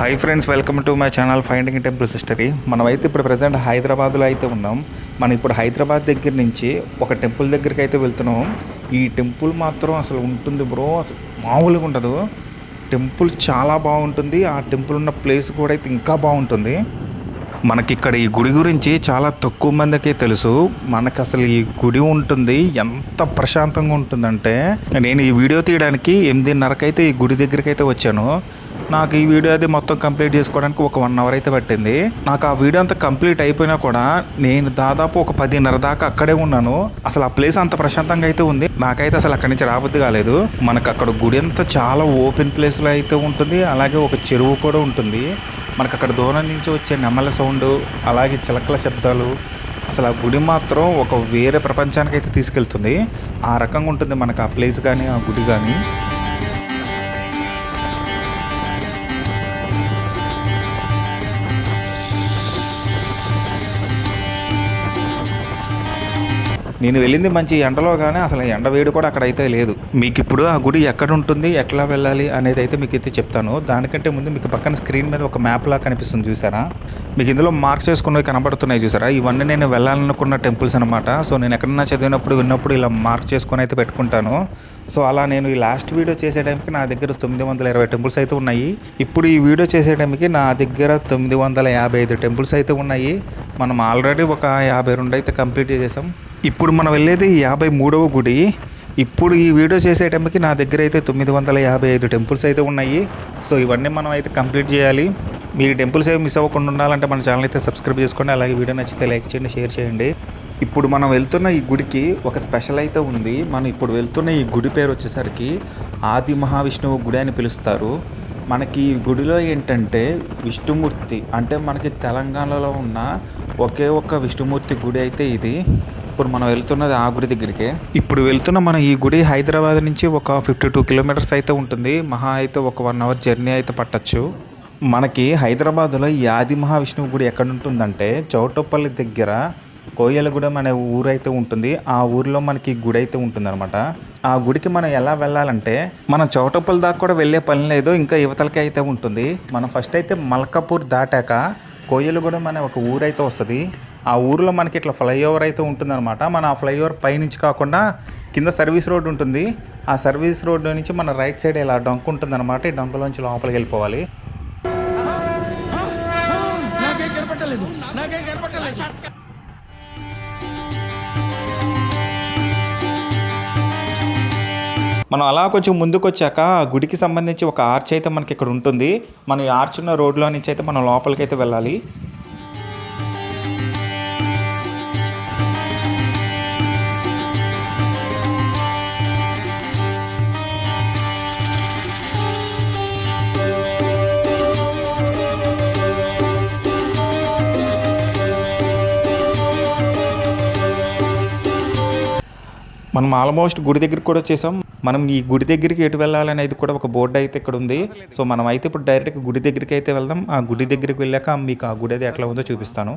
Hi friends welcome to my channel finding temples history మనమైతే ఇప్పుడు present హైదరాబాద్లో అయితే ఉన్నాం. మనం ఇప్పుడు హైదరాబాద్ దగ్గర నుంచి ఒక టెంపుల్ దగ్గరికి అయితే వెళ్తున్నాం. ఈ టెంపుల్ మాత్రం అసలు ఉంటుంది బ్రో అసలు మామూలుగా ఉండదు. టెంపుల్ చాలా బాగుంటుంది. ఆ టెంపుల్ ఉన్న ప్లేస్ కూడా అయితే ఇంకా బాగుంటుంది. మనకి ఇక్కడ ఈ గుడి గురించి చాలా తక్కువ మందికే తెలుసు. మనకు అసలు ఈ గుడి ఉంటుంది. ఎంత ప్రశాంతంగా ఉంటుందంటే నేను ఈ వీడియో తీయడానికి ఎనిమిదిన్నరకైతే ఈ గుడి దగ్గరికి అయితే వచ్చాను. నాకు ఈ వీడియో అది మొత్తం కంప్లీట్ చేసుకోవడానికి ఒక వన్ అవర్ అయితే పట్టింది. నాకు ఆ వీడియో అంతా కంప్లీట్ అయిపోయినా కూడా నేను దాదాపు ఒక పదిన్నర దాకా అక్కడే ఉన్నాను. అసలు ఆ ప్లేస్ అంత ప్రశాంతంగా అయితే ఉంది. నాకైతే అసలు అక్కడి నుంచి రాబుద్ది కాలేదు. మనకు అక్కడ గుడి అంతా చాలా ఓపెన్ ప్లేస్లో అయితే ఉంటుంది. అలాగే ఒక చెరువు కూడా ఉంటుంది. మనకు అక్కడ దూరం నుంచి వచ్చే నెమ్మల సౌండ్ అలాగే చిలకల శబ్దాలు అసలు ఆ గుడి మాత్రం ఒక వేరే ప్రపంచానికి అయితే తీసుకెళ్తుంది. ఆ రకంగా ఉంటుంది మనకు ఆ ప్లేస్ కానీ ఆ గుడి కానీ. నేను వెళ్ళింది మంచి ఎండలో కానీ అసలు ఎండ వేడి కూడా అక్కడైతే లేదు. మీకు ఇప్పుడు ఆ గుడి ఎక్కడ ఉంటుంది ఎట్లా వెళ్ళాలి అనేది అయితే మీకు అయితే చెప్తాను. దానికంటే ముందు మీకు పక్కన స్క్రీన్ మీద ఒక మ్యాప్ లా కనిపిస్తుంది చూసారా? మీకు ఇందులో మార్క్ చేసుకున్నవి కనబడుతున్నాయి చూసారా? ఇవన్నీ నేను వెళ్ళాలనుకున్న టెంపుల్స్ అనమాట సో నేను ఎక్కడన్నా చదివినప్పుడు విన్నప్పుడు ఇలా మార్క్ చేసుకొని అయితే పెట్టుకుంటాను. సో అలా నేను ఈ లాస్ట్ వీడియో చేసే టైంకి నా దగ్గర తొమ్మిది వందల ఇరవై టెంపుల్స్ అయితే ఉన్నాయి. ఇప్పుడు ఈ వీడియో చేసే టైంకి నా దగ్గర తొమ్మిది వందల యాభై ఐదు టెంపుల్స్ అయితే ఉన్నాయి. మనం ఆల్రెడీ ఒక యాభై రెండు అయితే కంప్లీట్ చేసాం ఇప్పుడు మనం వెళ్ళేది యాభై మూడవ గుడి. ఇప్పుడు ఈ వీడియో చేసే టైంకి నా దగ్గర అయితే తొమ్మిది వందల యాభై ఐదు టెంపుల్స్ అయితే ఉన్నాయి. సో ఇవన్నీ మనం అయితే కంప్లీట్ చేయాలి. మీరు టెంపుల్స్ ఏమి మిస్ అవ్వకుండా ఉండాలంటే మన ఛానల్ అయితే సబ్స్క్రైబ్ చేసుకోండి. అలాగే వీడియో నచ్చితే లైక్ చేయండి షేర్ చేయండి. ఇప్పుడు మనం వెళ్తున్న ఈ గుడికి ఒక స్పెషల్ అయితే ఉంది. మనం ఇప్పుడు వెళ్తున్న ఈ గుడి పేరు వచ్చేసరికి ఆది మహావిష్ణువు గుడి అని పిలుస్తారు. మనకి ఈ గుడిలో ఏంటంటే విష్ణుమూర్తి అంటే మనకి తెలంగాణలో ఉన్న ఒకే ఒక్క విష్ణుమూర్తి గుడి అయితే ఇది. ఇప్పుడు మనం వెళ్తున్నది ఆ గుడి దగ్గరికి. ఇప్పుడు వెళ్తున్న మన ఈ గుడి హైదరాబాద్ నుంచి ఒక ఫిఫ్టీ టూ కిలోమీటర్స్ అయితే ఉంటుంది. మహా అయితే ఒక వన్ అవర్ జర్నీ అయితే పట్టచ్చు. మనకి హైదరాబాద్లో ఈ ఆది మహావిష్ణువు గుడి ఎక్కడ ఉంటుందంటే చౌటపల్లి దగ్గర కోయలగూడెం అనే ఊరు అయితే ఉంటుంది. ఆ ఊరిలో మనకి గుడి అయితే ఉంటుందన్నమాట. ఆ గుడికి మనం ఎలా వెళ్ళాలంటే మనం చౌటపల్లి దాకా కూడా వెళ్ళే పని లేదు. ఇంకా యువతలకి అయితే ఉంటుంది. మనం ఫస్ట్ అయితే మల్కాపూర్ దాటాక కోయలగూడెం అనే ఒక ఊరు అయితే వస్తుంది. ఆ ఊర్లో మనకి ఇట్లా ఫ్లైఓవర్ అయితే ఉంటుందన్నమాట. మన ఆ ఫ్లైఓవర్ పైనుంచి కాకుండా కింద సర్వీస్ రోడ్ ఉంటుంది. ఆ సర్వీస్ రోడ్ నుంచి మన రైట్ సైడ్ ఇలా డొంక ఉంటుందన్నమాట. ఈ డొంకలోంచి లోపలికి వెళ్ళిపోవాలి. మనం అలా కొంచెం ముందుకు వచ్చాక గుడికి సంబంధించి ఒక ఆర్చ్ అయితే మనకి ఇక్కడ ఉంటుంది. మనం ఈ ఆర్చ్ ఉన్న రోడ్లో నుంచి అయితే మనం లోపలికి అయితే వెళ్ళాలి. మనం ఆల్మోస్ట్ గుడి దగ్గరికి కూడా వచ్చేసాం. మనం ఈ గుడి దగ్గరికి ఎటు వెళ్ళాలనేది కూడా ఒక బోర్డు అయితే ఇక్కడ ఉంది. సో మనం అయితే ఇప్పుడు డైరెక్ట్గా గుడి దగ్గరికి అయితే వెళ్దాం. ఆ గుడి దగ్గరికి వెళ్ళాక మీకు ఆ గుడి అది ఎట్లా ఉందో చూపిస్తాను.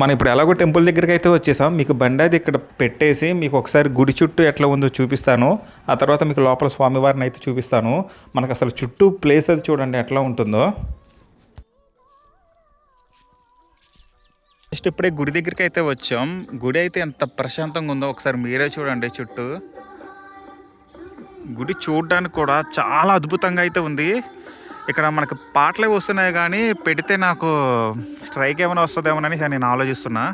మనం ఇప్పుడు ఎలాగో టెంపుల్ దగ్గరికి అయితే వచ్చేసాం. మీకు బండి అది ఇక్కడ పెట్టేసి మీకు ఒకసారి గుడి చుట్టూ ఎట్లా ఉందో చూపిస్తాను. ఆ తర్వాత మీకు లోపల స్వామివారిని అయితే చూపిస్తాను. మనకు అసలు చుట్టూ ప్లేస్ అది చూడండి ఎట్లా ఉంటుందో. జస్ట్ ఇప్పుడే గుడి దగ్గరికి అయితే వచ్చాం. గుడి అయితే ఎంత ప్రశాంతంగా ఉందో ఒకసారి మీరే చూడండి చుట్టూ. గుడి చూడడానికి కూడా చాలా అద్భుతంగా అయితే ఉంది. ఇక్కడ మనకు పాటలే వస్తున్నాయి కానీ పెడితే నాకు స్ట్రైక్ ఏమైనా వస్తుందేమోనని నేను ఆలోచిస్తున్నా.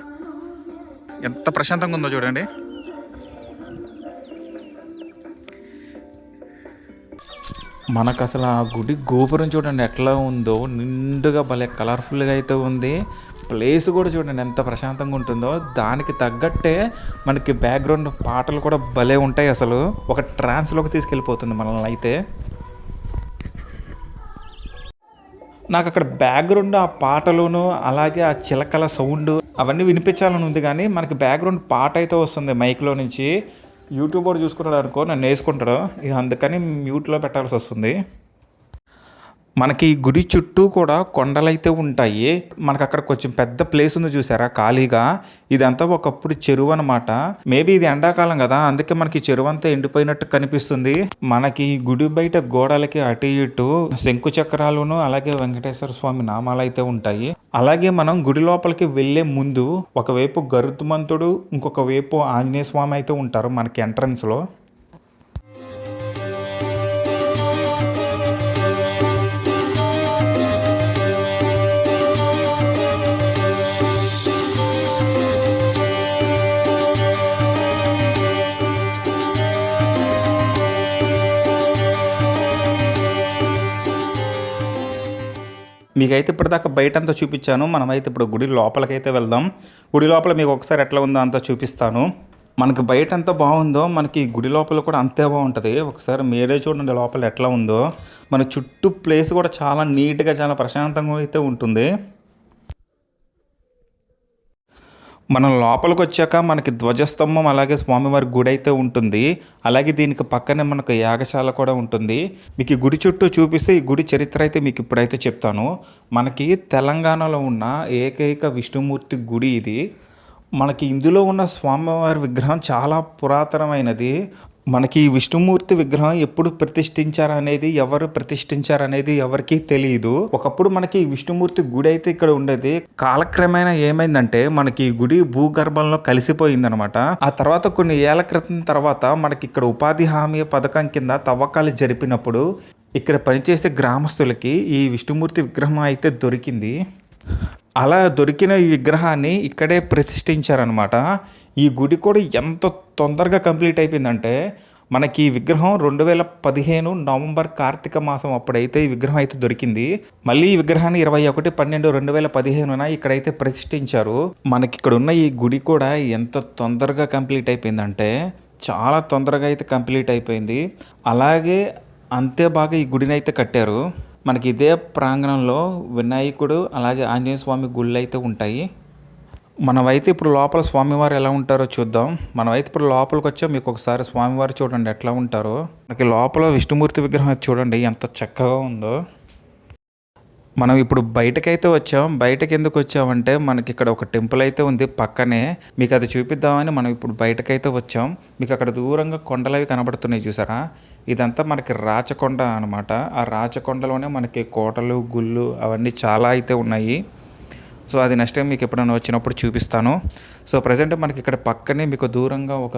ఎంత ప్రశాంతంగా ఉందో చూడండి. మనకు అసలు ఆ గుడి గోపురం చూడండి ఎట్లా ఉందో నిండుగా భలే కలర్ఫుల్గా అయితే ఉంది. ప్లేస్ కూడా చూడండి ఎంత ప్రశాంతంగా ఉంటుందో. దానికి తగ్గట్టే మనకి బ్యాక్గ్రౌండ్ పాటలు కూడా భలే ఉంటాయి అసలు. ఒక ట్రాన్స్లోకి తీసుకెళ్ళిపోతుంది మనల్ని అయితే. నాకు అక్కడ బ్యాక్గ్రౌండ్ ఆ పాటలోను అలాగే ఆ చిలకల సౌండ్ అవన్నీ వినిపించాలని ఉంది కానీ మనకి బ్యాక్గ్రౌండ్ పాట అయితే వస్తుంది మైక్లో నుంచి. యూట్యూబ్ వాడు చూసుకున్నాడు అనుకో నన్ను వేసుకుంటాడు. ఇక అందుకని మ్యూట్లో పెట్టాల్సి వస్తుంది. మనకి గుడి చుట్టూ కూడా కొండలైతే ఉంటాయి. మనకు అక్కడ కొంచెం పెద్ద ప్లేస్ ఉంది చూసారా? ఖాళీగా. ఇదంతా ఒకప్పుడు చెరువు అనమాట మేబీ ఇది ఎండాకాలం కదా. అందుకే మనకి చెరువు అంతా ఎండిపోయినట్టు కనిపిస్తుంది. మనకి గుడి బయట గోడలకి అటు ఇటు శంకు చక్రాలును అలాగే వెంకటేశ్వర స్వామి నామాలు అయితే ఉంటాయి. అలాగే మనం గుడి లోపలికి వెళ్ళే ముందు ఒకవైపు గరుత్మంతుడు ఇంకొక వైపు ఆంజనేయ స్వామి అయితే ఉంటారు మనకి ఎంట్రన్స్లో. మీకైతే ఇప్పటిదాకా బయట అంతా చూపించాను. మనమైతే ఇప్పుడు గుడి లోపలికైతే వెళ్దాం. గుడి లోపల మీకు ఒకసారి ఎట్లా ఉందో అంతా చూపిస్తాను. మనకి బయట ఎంత బాగుందో మనకి గుడి లోపల కూడా అంతే బాగుంటుంది. ఒకసారి మీరే చూడండి లోపల ఎట్లా ఉందో. మన చుట్టూ ప్లేస్ కూడా చాలా నీట్గా చాలా ప్రశాంతంగా అయితే ఉంటుంది. మనం లోపలికి వచ్చాక మనకి ధ్వజస్తంభం అలాగే స్వామివారి గుడి అయితే ఉంటుంది. అలాగే దీనికి పక్కనే మనకు యాగశాల కూడా ఉంటుంది. మీకు ఈ గుడి చుట్టూ చూపిస్తే ఈ గుడి చరిత్ర అయితే మీకు ఇప్పుడైతే చెప్తాను. మనకి తెలంగాణలో ఉన్న ఏకైక విష్ణుమూర్తి గుడి ఇది. మనకి ఇందులో ఉన్న స్వామివారి విగ్రహం చాలా పురాతనమైనది. మనకి ఈ విష్ణుమూర్తి విగ్రహం ఎప్పుడు ప్రతిష్ఠించారనేది ఎవరు ప్రతిష్ఠించారనేది ఎవరికీ తెలియదు ఒకప్పుడు మనకి ఈ విష్ణుమూర్తి గుడి అయితే ఇక్కడ ఉండేది. కాలక్రమేణా ఏమైందంటే మనకి గుడి భూగర్భంలో కలిసిపోయిందనమాట. ఆ తర్వాత కొన్ని ఏళ్ళ క్రితం తర్వాత మనకి ఇక్కడ ఉపాధి హామీ పథకం కింద తవ్వకాలు జరిపినప్పుడు ఇక్కడ పనిచేసే గ్రామస్తులకి ఈ విష్ణుమూర్తి విగ్రహం అయితే దొరికింది. అలా దొరికిన ఈ విగ్రహాన్ని ఇక్కడే ప్రతిష్ఠించారనమాట ఈ గుడి కూడా ఎంత తొందరగా కంప్లీట్ అయిపోయిందంటే మనకి ఈ విగ్రహం రెండు వేల పదిహేను నవంబర్ కార్తీక మాసం అప్పుడైతే ఈ విగ్రహం అయితే దొరికింది. మళ్ళీ ఈ విగ్రహాన్ని ఇరవై ఒకటి పన్నెండు రెండు వేల పదిహేనున ఇక్కడైతే ప్రతిష్ఠించారు. మనకి ఇక్కడ ఉన్న ఈ గుడి కూడా ఎంత తొందరగా కంప్లీట్ అయిపోయిందంటే చాలా తొందరగా అయితే కంప్లీట్ అయిపోయింది. అలాగే అంతే బాగా ఈ గుడిని అయితే కట్టారు. మనకి ఇదే ప్రాంగణంలో వినాయకుడు అలాగే ఆంజనేయ స్వామి గుళ్ళు అయితే ఉంటాయి. మనమైతే ఇప్పుడు లోపల స్వామివారు ఎలా ఉంటారో చూద్దాం. మనమైతే ఇప్పుడు లోపలికి వచ్చాం. మీకు ఒకసారి స్వామివారు చూడండి ఎట్లా ఉంటారో. మనకి లోపల విష్ణుమూర్తి విగ్రహం చూడండి ఎంత చక్కగా ఉందో. మనం ఇప్పుడు బయటకైతే వచ్చాం బయటకు ఎందుకు వచ్చామంటే మనకి ఇక్కడ ఒక టెంపుల్ అయితే ఉంది పక్కనే. మీకు అది చూపిద్దామని మనం ఇప్పుడు బయటకైతే వచ్చాం. మీకు అక్కడ దూరంగా కొండలవి కనబడుతున్నాయి చూసారా? ఇదంతా మనకి రాచకొండ అనమాట ఆ రాచకొండలోనే మనకి కోటలు గుళ్ళు అవన్నీ చాలా అయితే ఉన్నాయి. సో అది నెక్స్ట్ టైం మీకు ఎప్పుడైనా వచ్చినప్పుడు చూపిస్తాను. సో ప్రజెంట్ మనకి ఇక్కడ పక్కనే మీకు దూరంగా ఒక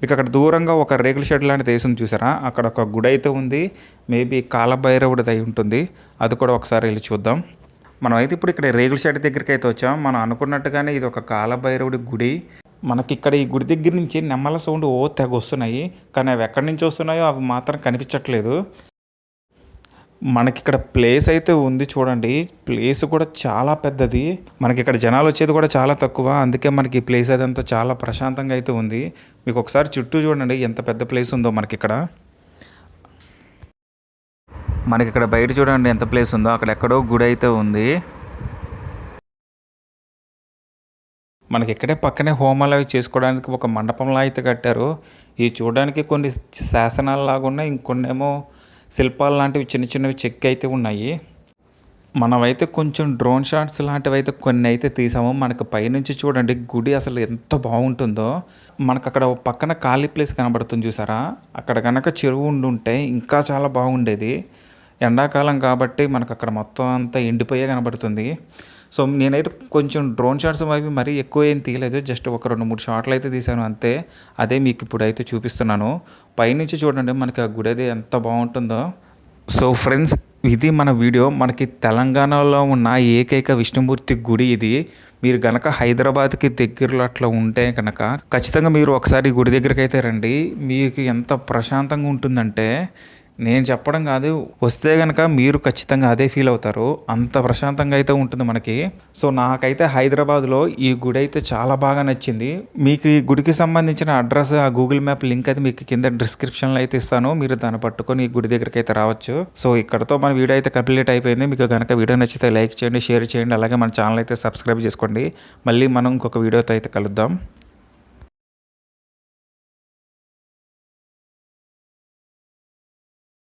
మీకు అక్కడ దూరంగా ఒక రేకుల షెడ్ లాంటిది వేసింది చూసారా? అక్కడ ఒక గుడి అయితే ఉంది. మేబీ కాలభైరవుడిది అయి ఉంటుంది. అది కూడా ఒకసారి వెళ్ళి చూద్దాం. మనం అయితే ఇప్పుడు ఇక్కడ రేగుల షెడ్ దగ్గరికి అయితే వచ్చాం. మనం అనుకున్నట్టుగానే ఇది ఒక కాలభైరవుడి గుడి. మనకి ఇక్కడ ఈ గుడి దగ్గర నుంచి నెమ్మల సౌండ్ ఓ తెగ వస్తున్నాయి. కానీ అవి ఎక్కడి నుంచి వస్తున్నాయో అవి మాత్రం కనిపించట్లేదు. మనకి ఇక్కడ ప్లేస్ అయితే ఉంది చూడండి. ప్లేస్ కూడా చాలా పెద్దది. మనకి ఇక్కడ జనాలు వచ్చేది కూడా చాలా తక్కువ. అందుకే మనకి ప్లేస్ అదంతా చాలా ప్రశాంతంగా అయితే ఉంది. మీకు ఒకసారి చుట్టూ చూడండి ఎంత పెద్ద ప్లేస్ ఉందో మనకి ఇక్కడ మనకి ఇక్కడ బయట చూడండి ఎంత ప్లేస్ ఉందో. అక్కడ ఎక్కడో గుడి అయితే ఉంది. మనకి ఇక్కడే పక్కనే హోమాలు అవి చేసుకోవడానికి ఒక మండపంలా అయితే కట్టారు. ఇవి చూడడానికి కొన్ని శాసనాలు లాగా ఉన్నాయి ఇంకొన్ని ఏమో శిల్పాలు లాంటివి చిన్న చిన్నవి చెక్ అయితే ఉన్నాయి. మనమైతే కొంచెం డ్రోన్ షాట్స్ లాంటివి అయితే కొన్ని అయితే తీసాము. మనకు పైనుంచి చూడండి గుడి అసలు ఎంత బాగుంటుందో. మనకు అక్కడ పక్కన ఖాళీ ప్లేస్ కనబడుతుంది చూసారా? అక్కడ కనుక చెరువు ఉండుంటే ఇంకా చాలా బాగుండేది. ఎండాకాలం కాబట్టి మనకు అక్కడ మొత్తం అంతా ఎండిపోయే కనబడుతుంది. సో నేనైతే కొంచెం డ్రోన్ షాట్స్ అవి మరీ ఎక్కువ ఏం తీయలేదు. జస్ట్ ఒక రెండు మూడు షాట్లు అయితే తీసాను అంతే. అదే మీకు ఇప్పుడు అయితే చూపిస్తున్నాను. పైనుంచి చూడండి మనకి ఆ గుడి అది ఎంత బాగుంటుందో. సో ఫ్రెండ్స్ ఇది మన వీడియో. మనకి తెలంగాణలో ఉన్న ఏకైక విష్ణుమూర్తి గుడి ఇది. మీరు గనక హైదరాబాద్కి దగ్గరలో అట్లా ఉంటే కనుక ఖచ్చితంగా మీరు ఒకసారి గుడి దగ్గరికి అయితే రండి. మీకు ఎంత ప్రశాంతంగా ఉంటుందంటే నేను చెప్పడం కాదు వస్తే కనుక మీరు ఖచ్చితంగా అదే ఫీల్ అవుతారు. అంత ప్రశాంతంగా అయితే ఉంటుంది మనకి. సో నాకైతే హైదరాబాద్లో ఈ గుడి అయితే చాలా బాగా నచ్చింది. మీకు ఈ గుడికి సంబంధించిన అడ్రస్ ఆ గూగుల్ మ్యాప్ లింక్ అయితే మీకు కింద డిస్క్రిప్షన్లో అయితే ఇస్తాను. మీరు దాన్ని పట్టుకొని ఈ గుడి దగ్గరికి అయితే రావచ్చు. సో ఇక్కడతో మన వీడియో అయితే కంప్లీట్ అయిపోయింది. మీకు కనుక వీడియో నచ్చితే లైక్ చేయండి షేర్ చేయండి. అలాగే మన ఛానల్ అయితే సబ్స్క్రైబ్ చేసుకోండి. మళ్ళీ మనం ఇంకొక వీడియోతో అయితే కలుద్దాం.